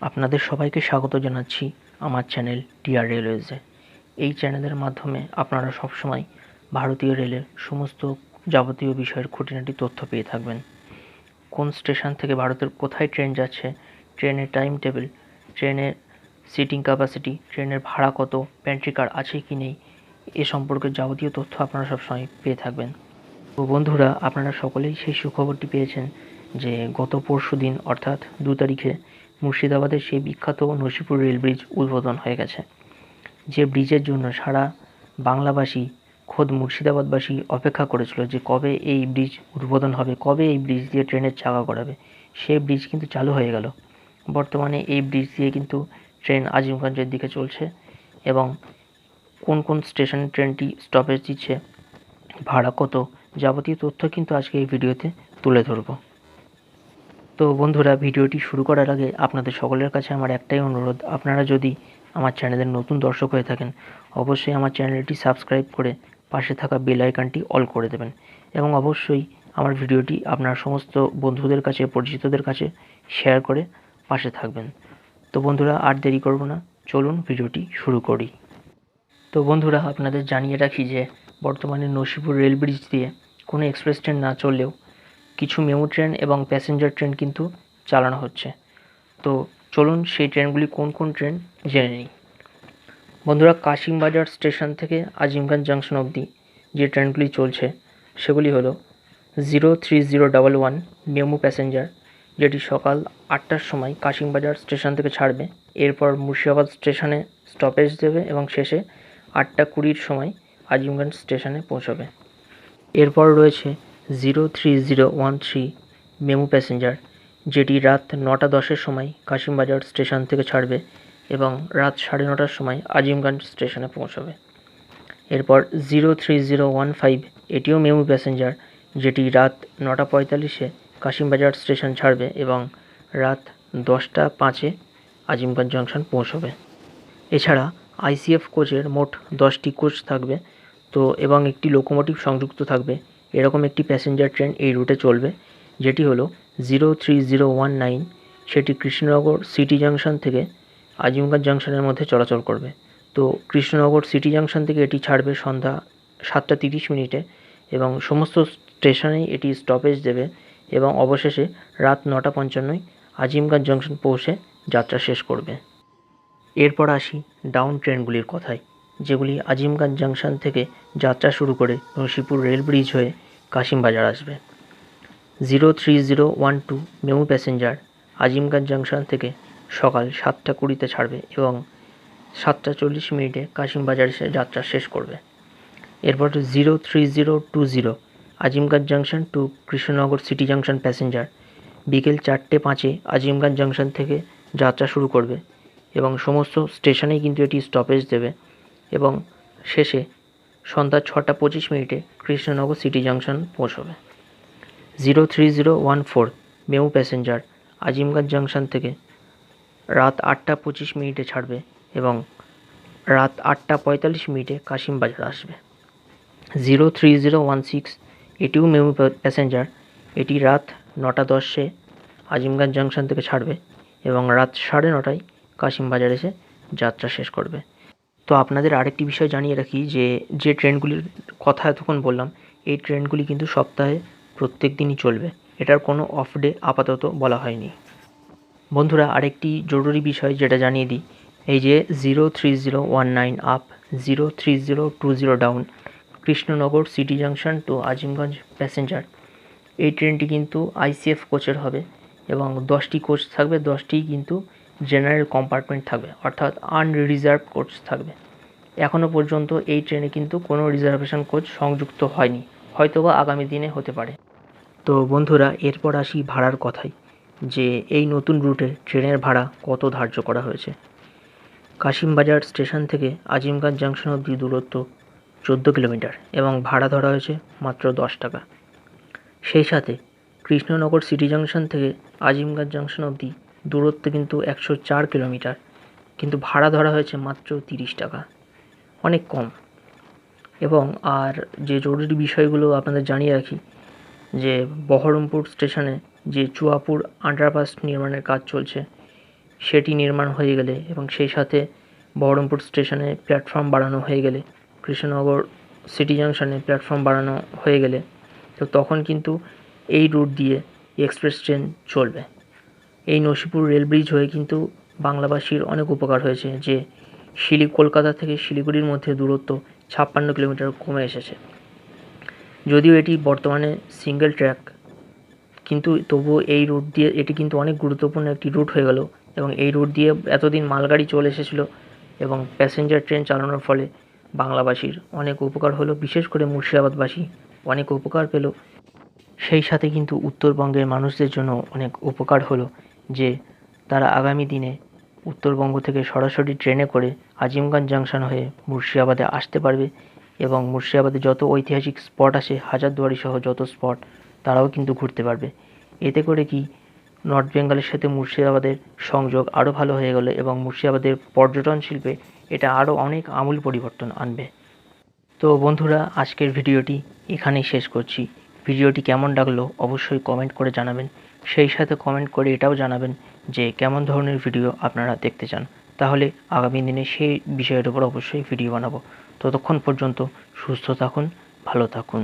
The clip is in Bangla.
আপনাদের সবাইকে স্বাগত জানাচ্ছি আমার চ্যানেল টিআর রেলওয়েজে। এই চ্যানেলের মাধ্যমে আপনারা সবসময় ভারতীয় রেলের সমস্ত যাবতীয় বিষয়ের খুঁটিনাটি তথ্য পেয়ে থাকবেন। কোন স্টেশন থেকে ভারতের কোথায় ট্রেন যাচ্ছে, ট্রেনের টাইম টেবিল ট্রেনের সিটিং ক্যাপাসিটি ট্রেনের ভাড়া কত প্যান্ট্রি কার আছে কি নেই, এ সম্পর্কে যাবতীয় তথ্য আপনারা সবসময় পেয়ে থাকবেন। তো বন্ধুরা, আপনারা সকলেই সেই সুখবরটি পেয়েছেন যে গত পরশু দিন, অর্থাৎ দু তারিখে মুর্শিদাবাদের সেই বিখ্যাত নসিপুর রেল ব্রিজ উদ্বোধন হয়ে গেছে, যে ব্রিজের জন্য সারা বাংলাবাসী খোদ মুর্শিদাবাদবাসী অপেক্ষা করেছিল যে কবে এই ব্রিজ উদ্বোধন হবে, কবে এই ব্রিজ দিয়ে ট্রেনের চাকা করাবে সেই ব্রিজ কিন্তু চালু হয়ে গেল। বর্তমানে এই ব্রিজ দিয়ে কিন্তু ট্রেন আজিমগঞ্জের দিকে চলছে এবং কোন কোন স্টেশনে ট্রেনটি স্টপেজ দিচ্ছে ভাড়া কত যাবতীয় তথ্য কিন্তু আজকে এই ভিডিওতে তুলে ধরবো। তো বন্ধুরা, ভিডিওটি শুরু করার আগে আপনাদের সকলের কাছে আমার একটাই অনুরোধ, আপনারা যদি আমার চ্যানেলের নতুন দর্শক হয়ে থাকেন, অবশ্যই আমার চ্যানেলটি সাবস্ক্রাইব করে পাশে থাকা বেল আইকনটি অল করে দেবেন এবং অবশ্যই আমার ভিডিওটি আপনার সমস্ত বন্ধুদের কাছে, পরিচিতদের কাছে শেয়ার করে পাশে থাকবেন। তো বন্ধুরা, আর দেরি করব না, চলুন ভিডিওটি শুরু করি। তো বন্ধুরা, আপনাদের জানিয়ে রাখি যে বর্তমানে নসিপুর রেল ব্রিজ দিয়ে কোনো এক্সপ্রেস ট্রেন না চললেও কিছু মেমু ট্রেন এবং প্যাসেঞ্জার ট্রেন কিন্তু চালানো হচ্ছে। তো চলুন সেই ট্রেনগুলি কোন কোন ট্রেন জেনে নিই। বন্ধুরা, কাশিমবাজার স্টেশন থেকে আজিমগঞ্জ জাংশন অবধি যে ট্রেনগুলি চলছে, সেগুলি হলো zero three zero double one MEMU passenger, যেটি সকাল আটটার সময় কাশিমবাজার স্টেশন থেকে ছাড়বে। এরপর মুর্শিদাবাদ স্টেশনে স্টপেজ দেবে এবং শেষে আটটা কুড়ির সময় আজিমগঞ্জ স্টেশনে পৌঁছবে। এরপর রয়েছে zero three zero one three MEMU passenger, যেটি রাত নটা দশের সময় কাশিমবাজার স্টেশন থেকে ছাড়বে এবং রাত সাড়ে নটার সময় আজিমগঞ্জ স্টেশনে পৌঁছবে। এরপর zero three zero one five এটিও মেমু প্যাসেঞ্জার, যেটি রাত নটা পঁয়তাল্লিশে কাশিমবাজার স্টেশন ছাড়বে এবং রাত দশটা পাঁচে আজিমগঞ্জ জংশন পৌঁছবে। এছাড়া আইসিএফ কোচের মোট দশটি কোচ থাকবে, তো এবং একটি লোকোমোটিভ সংযুক্ত থাকবে এরকম একটি প্যাসেঞ্জার ট্রেন এই রুটে চলবে, যেটি হলো zero three zero one nine সেটি কৃষ্ণনগর সিটি জাংশন থেকে আজিমগঞ্জ জাংশনের মধ্যে চলাচল করবে। তো কৃষ্ণনগর সিটি জাংশন থেকে এটি ছাড়বে সন্ধ্যা সাতটা তিরিশ মিনিটে এবং সমস্ত স্টেশনেই এটি স্টপেজ দেবে এবং অবশেষে রাত নটা পঞ্চান্নয় আজিমগঞ্জ জংশন পৌঁছে যাত্রা শেষ করবে। এরপর আসি ডাউন ট্রেনগুলির কথায়, যেগুলি আজিমগঞ্জ জাংশন থেকে যাত্রা শুরু করে নসিপুর রেল ব্রিজ হয়ে কাশিমবাজার আসবে। Zero three zero one two MEMU passenger Azimganj junction থেকে সকাল সাতটা কুড়িতে ছাড়বে এবং সাতটা চল্লিশ মিনিটে কাশিমবাজার এসে যাত্রা শেষ করবে। এরপর zero three zero two zero Azimganj junction to Krishnanagar city junction passenger বিকেল চারটে পাঁচে আজিমগঞ্জ জাংশন থেকে যাত্রা শুরু করবে এবং সমস্ত স্টেশনেই কিন্তু এটি স্টপেজ দেবে এবং শেষে সন্ধ্যা ছটা পঁচিশ মিনিটে কৃষ্ণনগর সিটি জাংশন পৌঁছবে। Zero three zero one four MEMU passenger Azimganj junction থেকে রাত আটটা পঁচিশ মিনিটে ছাড়বে এবং রাত আটটা পঁয়তাল্লিশ মিনিটে কাশিমবাজার আসবে। Zero three zero one six এটিও মেমু প্যাসেঞ্জার। এটি রাত নটা দশে আজিমগঞ্জ জাংশন থেকে ছাড়বে এবং রাত সাড়ে নটায় কাশিমবাজার এসে যাত্রা শেষ করবে। তো আপনাদের আরেকটি বিষয় জানিয়ে রাখি যে যে ট্রেনগুলির কথা এতক্ষণ বললাম, এই ট্রেনগুলি কিন্তু সপ্তাহে প্রত্যেক দিনই চলবে। এটার কোনো অফ ডে আপাতত বলা হয়নি। বন্ধুরা, আরেকটি জরুরি বিষয় যেটা জানিয়ে দিই, এই যে zero three zero one nine up zero three zero two zero down Krishnanagar city junction to Azimganj passenger এই ট্রেনটি কিন্তু আইসিএফ কোচের হবে এবং দশটি কোচ থাকবে দশটি কিন্তু জেনারেল কম্পার্টমেন্ট থাকবে, অর্থাৎ আনরিজার্ভ কোচ থাকবে। এখনও পর্যন্ত এই ট্রেনে কিন্তু কোনো রিজার্ভেশন কোচ সংযুক্ত হয়নি, হয়তোবা আগামী দিনে হতে পারে। তো বন্ধুরা, এরপর আসি ভাড়ার কথায় যে এই নতুন রুটে ট্রেনের ভাড়া কত ধার্য করা হয়েছে। কাশিমবাজার স্টেশন থেকে আজিমগঞ্জ জাংশন অবধি দূরত্ব চোদ্দ কিলোমিটার এবং ভাড়া ধরা হয়েছে মাত্র দশ টাকা। সেই সাথে কৃষ্ণনগর সিটি জাংশন থেকে আজিমগঞ্জ জাংশন অবধি দূরত্ব কিন্তু একশো চার কিলোমিটার, কিন্তু ভাড়া ধরা হয়েছে মাত্র তিরিশ টাকা। অনেক কম। এবং আর যে জরুরি বিষয়গুলো আপনাদের জানিয়ে রাখি, যে বহরমপুর স্টেশনে যে চুয়াপুর আন্ডারপাস নির্মাণের কাজ চলছে, সেটি নির্মাণ হয়ে গেলে এবং সেই সাথে বহরমপুর স্টেশনে প্ল্যাটফর্ম বাড়ানো হয়ে গেলে, কৃষ্ণনগর সিটি জাংশনে প্ল্যাটফর্ম বাড়ানো হয়ে গেলে, তো তখন কিন্তু এই রুট দিয়ে এক্সপ্রেস ট্রেন চলবে। এই নসিপুর রেল ব্রিজ হয়ে কিন্তু বাংলাবাসীর অনেক উপকার হয়েছে যে শিলি কলকাতা থেকে শিলিগুড়ির মধ্যে দূরত্ব ছাপ্পান্ন কিলোমিটার কমে এসেছে। যদিও এটি বর্তমানে সিঙ্গেল ট্র্যাক কিন্তু তবুও এই রুট দিয়ে এটি কিন্তু অনেক গুরুত্বপূর্ণ একটি রুট হয়ে গেল এবং এই রুট দিয়ে এতদিন মালগাড়ি চলে এসেছিল এবং প্যাসেঞ্জার ট্রেন চালানোর ফলে বাংলাবাসীর অনেক উপকার হলো, বিশেষ করে মুর্শিদাবাদবাসী অনেক উপকার পেল। সেই সাথে কিন্তু উত্তরবঙ্গের মানুষদের জন্য অনেক উপকার হলো। যে তারা আগামী দিনে উত্তরবঙ্গ থেকে সরাসরি ট্রেনে করে আজিমগঞ্জ জাংশন হয়ে মুর্শিদাবাদে আসতে পারবে এবং মুর্শিদাবাদে যত ঐতিহাসিক স্পট আছে হাজারদুয়ারি সহ যত স্পট, তারাও কিন্তু ঘুরতে পারবে। এতে করে কি নর্থ বেঙ্গলের সাথে মুর্শিদাবাদের সংযোগ আরও ভালো হয়ে গেল এবং মুর্শিদাবাদের পর্যটন শিল্পে এটা আরও অনেক আমূল পরিবর্তন আনবে। তো বন্ধুরা, আজকের ভিডিওটি এখানেই শেষ করছি। ভিডিওটি কেমন লাগল অবশ্যই কমেন্ট করে জানাবেন। সেই সাথে কমেন্ট করে এটাও জানাবেন যে কেমন ধরনের ভিডিও আপনারা দেখতে চান। তাহলে আগামী দিনে সেই বিষয়ের উপর অবশ্যই ভিডিও বানাবো। ততক্ষণ পর্যন্ত সুস্থ থাকুন, ভালো থাকুন।